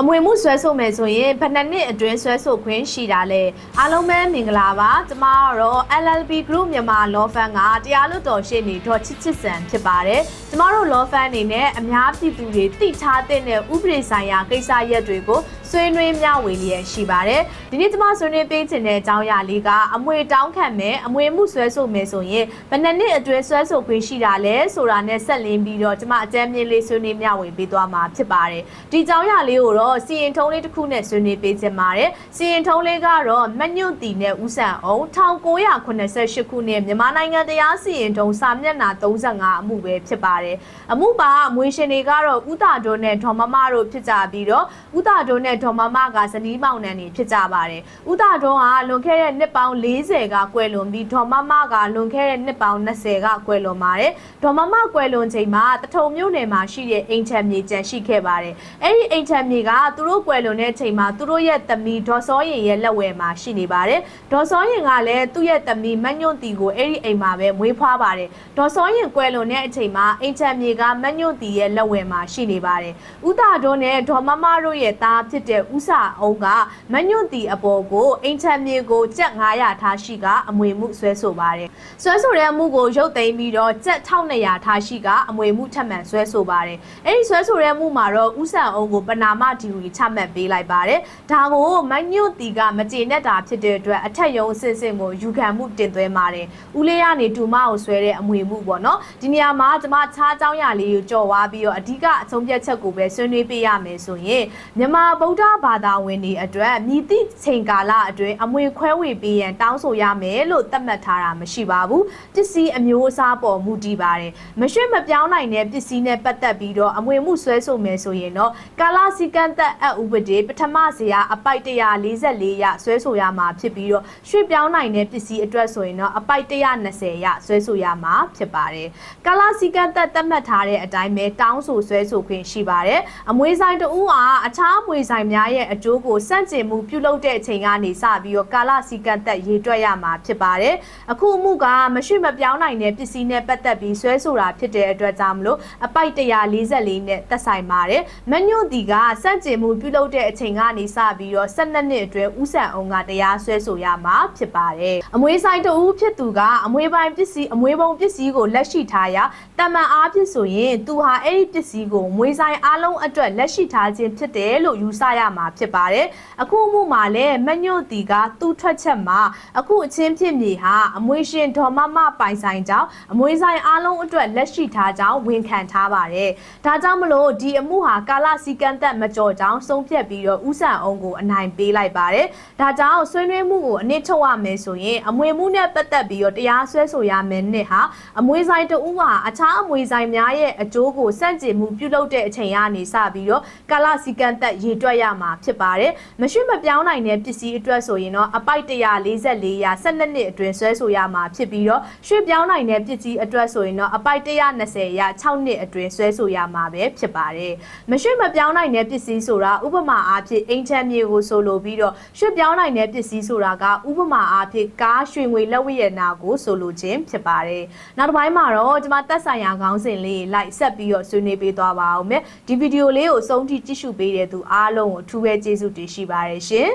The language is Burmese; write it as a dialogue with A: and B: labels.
A: အမွေမှုဆွဲဆိုမယ်ဆိုရင်ဘယ်နှစ်နှစ်အတွင်းဆွဲဆိုခွင့်ရှိတာလဲအားလုံးပဲမင်္ဂလာပါကျမကတော့ LLB Group မြန်မာ Law Firm ကတရားလွတ်တော်ရှေ့နေဒေါ်ချစ်ချစ်စံဖြစ်ပါတယ်ကျမတို့ Law Firm အနေနဲ့အများပြည်သူတွေသိထားတဲ့ဥပဒေဆိုင်ရာကိစ္စရပ်တွေကိုဆွေးနွေးမျှဝေလျက်ရှိပါတယ်ဒီနေ့ကျမဆွေးနွေးပေးခြင်းတဲ့အကြောင်းအရာလေးကအမွေတောင်းခံမယ်အမွေမှုဆွဲဆိုမယ်ဆိုရင်ဘယ်နှစ်နှစ်အတွင်းဆွဲဆိုခွင့်ရှိတာလဲဆိုတာနဲ့ဆက်လင်းပြီးတော့ကျမအကြမ်းမြင်လေးဆွေးနွေးမျှဝေပေးသွားမှာဖြစ်ပါတယ်ဒီအကြောင်းအရာလေးကိုတော့စီရင်ထုံးလေးတစ်ခုနဲ့ဆွေးနွေးပေးခြင်းပါတယ်စီရင်ထုံးလေးကတော့မညွန့်တီနဲ့ဦးဆန်အောင်1988ခုနှစ်မြန်မာနိုင်ငံတရားစီရင်ထုံးစာမျက်နှာ35အမှုပဲဖြစ်ပါတယ်အမှုပါအမွေရှင်တွေကတော့ဦးတာဒိုနဲ့ဒေါ်မမတို့ဖြစ်ကြပြီးတော့ဦးတာဒိုနဲ့ဒေါ်မမကဇနီးမောင်နှံတွေဖြစ်ကြပါတယ်ဦးတာဒိုကလွန်ခဲ့တဲ့နှစ်ပေါင်း40ကကွယ်လွန်ပြီးဒေါ်မမကလွန်ခဲ့တဲ့နှစ်ပေါင်း20ကကွယ်လွန်ပါတယ်ဒေါ်မမကွယ်လွန်ချိန်မှာတထုံမြို့နယ်မှာရှိတဲ့အိမ်ချမ်းမြေကျန်ရှိခဲ့ပါတယ်အဲ့ဒီအိမ်ချမ်းမြေကသူတို့ကွယ်လွန်တဲ့ချိန်မှာသူတို့ရဲ့သမီးဒေါ်စောရင်ရဲ့လက်ဝယ်မှာရှိနေပါတယ်ဒေါ်စောရင်ကလည်းသူ့ရဲ့သမီးမညွန့်တီကိုအဲ့ဒီအိမ်မှာပဲမွေးဖွားပါတယ်ဒေါ်စောရင်ကွယ်လွန်တဲ့အချိန်မှာအိမ်ချမ်းမြေကမညွန့်တီရဲ့လက်ဝယ်မှာရှိနေပါတယ်ဦးတာဒိုနဲ့ဒေါ်မမတို့ရဲ့သားဖြစ်တဲ့ဦးစာအောင်ကမညွန့်တီအပေါ်ကိုအိမ်ချမ်းမြေကိုကြက်900ထားရှိကအမွေမှုဆွဲဆိုပါတယ်ဆွဲဆိုတဲ့အမှုကိုရုပ်သိမ်းပြီးတော့ကြက်1200ထားရှိကအမွေမှုထပ်မံဆွဲဆိုပါတယ်အဲ့ဒီဆွဲဆိုတဲ့မှုမှာတော့ဦးဆန်အောင်ကိုပနာမဒီ ဝီချမှတ်ပေးလိုက်ပါတယ်ဒါကိုမညွန့်တီကမကျေနပ်တာဖြစ်တဲ့အတွက်အထက်ရုံးအစစ်စစ်ကိုယူခံမှုတင်သွင်းပါတယ်ဦးလေးကနေတူမကိုဆွဲတဲ့အမွေမှုပေါ့နော်ဒီနေရာမှာကျွန်မခြားเจ้าရလေးကိုကြော်ဝါပြီးတော့အဓိကအဆုံးဖြတ်ချက်ကိုပဲဆွေးနွေးပေးရမယ်ဆိုရင်မြန်မာဗုဒ္ဓဘာသာဝင်တွေအတွက်မြည်သည့်ချိန်ကာလအတွင်းအမွေခွဲဝေပေးရန်တောင်းဆိုရမယ်လို့သတ်မှတ်ထားတာမရှိပါဘူးပစ္စည်းအမျိုးအစားပေါ်မူတည်ပါတယ်မရွှေ့မပြောင်းနိုင်တဲ့ပစ္စည်းနဲ့ပတ်သက်ပြီးတော့အမွေမှုဆွဲဆိုမယ်ဆိုရင်တော့ကာလစီကံ သက်အဥပဒေပထမဇရာအပိုက်144ရဆွဲဆိုရမှာဖြစ်ပြီးတော့ရွှေ့ပြောင်းနိုင်တဲ့ပစ္စည်းအတွက်ဆိုရင်တော့အပိုက်120ရဆွဲဆိုရမှာဖြစ်ပါတယ်ကာလစီကံသက်သတ်မှတ်ထားတဲ့အတိုင်းပဲတောင်းဆိုဆွဲဆိုခွင့်ရှိပါတယ်အမွေဆိုင်တဦးဟာအခြားအမွေဆိုင်များရဲ့အကျိုးကိုစန့်ကျင်မှုပြုလုပ်တဲ့အချိန်ကနေစပြီးတော့ကာလစီကံသက်ရေတွက်ရမှာဖြစ်ပါတယ်အခုအမှုကမရှိမပြောင်းနိုင်တဲ့ပစ္စည်းနဲ့ပတ်သက်ပြီးဆွဲဆိုတာဖြစ်တဲ့အတွက်ကြောင့်မလို့အပိုက်144နဲ့သက်ဆိုင်ပါတယ်မညွန့်တီကစန့်ကျင်မှုပြုလုပ်တဲ့အချိန်ကနေစပြီးတော့12နှစ်အတွင်းဥဆန်အောင်ကတရားစွဲဆိုရမှာဖြစ်ပါတယ်အမွေဆိုင်တဦးဖြစ်သူကအမွေပိုင်ပစ္စည်းအမွေပုံပစ္စည်းကိုလက်ရှိထားရာတမန်အားဖြင့်ဆိုရင်သူဟာအဲ့ဒီပစ္စည်းကိုမွေဆိုင်အားလုံးအတွက်လက်ရှိထားခြင်းဖြစ်တယ်လို့ယူဆရမှာဖြစ်ပါတယ်အခုအမှုမှာလည်းမညွန့်တီကသူ့ထွက်ချက်မှာအခုအချင်းဖြစ်မြေဟာအမွေရှင်ဒေါ်မမပိုင်ဆိုင်ကြောင်းအမွေဆိုင်အားလုံးအတွက်လက်ရှိထားကြောင်းဝန်ခံထားပါတယ်ဒါကြောင့်မလို့ဒီအမှုဟာကာလစည်းကမ်းသက်မကျော်ကြောင်းဆုံးဖြတ်ပြီးတော့ဥဆန်အောင်ကိုအနိုင်ပေးလိုက်ပါတယ်ဒါကြောင့်ဆွေးနွေးမှုကိုအနစ်ထုတ်ရမယ်ဆိုရင်အမွေမှုနဲ့ပတ်သက်ပြီးတော့တရားစွဲဆိုရမယ်နဲ့ဟာအမွေဆိုင်တဦးဟာအခြားအမွေဆိုင်များရဲ့အကျိုးကိုစန့်ကျင်မှုပြုလုပ်တဲ့အချိန်ကနေစပြီးတော့ကာလစည်းကမ်းသက်ရေတွက်ရမှာဖြစ်ပါတယ်မရှိမပြောင်းနိုင်တဲ့ပစ္စည်းအတွက်ဆိုရင်တော့အပိုက်144ရာ12နှစ်အတွင်းဆွဲဆိုရမှာဖြစ်ပြီးတော့ရွှေ့ပြောင်းနိုင်တဲ့ပစ္စည်းအတွက်ဆိုရင်တော့အပိုက်120ရာ6နှစ်အတွင်းဆွဲဆိုရမှာပဲဖြစ်ပါတယ်မရှိမပြောင်းနိုင်တဲ့ပစ္စည်းဆိုတာဥပမာအားဖြင့်အိမ်ချမ်းမြေကိုဆိုလိုပြီးတော့ရွှေ့ပြောင်းနိုင်တဲ့ပစ္စည်းဆိုတာကဥပမာအားဖြင့်ကားရွှေငွေလက်ဝတ်ရနာကိုဆိုလိုခြင်းဖြစ်ပါတယ်နောက်တစ်ပိုင်းမှာတော့ကျွန်မသက်ဆိုင်ရာခေါင်းစဉ်လေးလိုက်ဆက်ပြီးတော့ဆွေးနွေးပေးသွားပါအောင်မယ်ဒီဗီဒီယိုလေးကိုအဆုံးထိကြည့်ရှုပေးတဲ့သူအားလုံးကိုအထူးပဲကျေးဇူးတင်ရှိပါတယ်ရှင်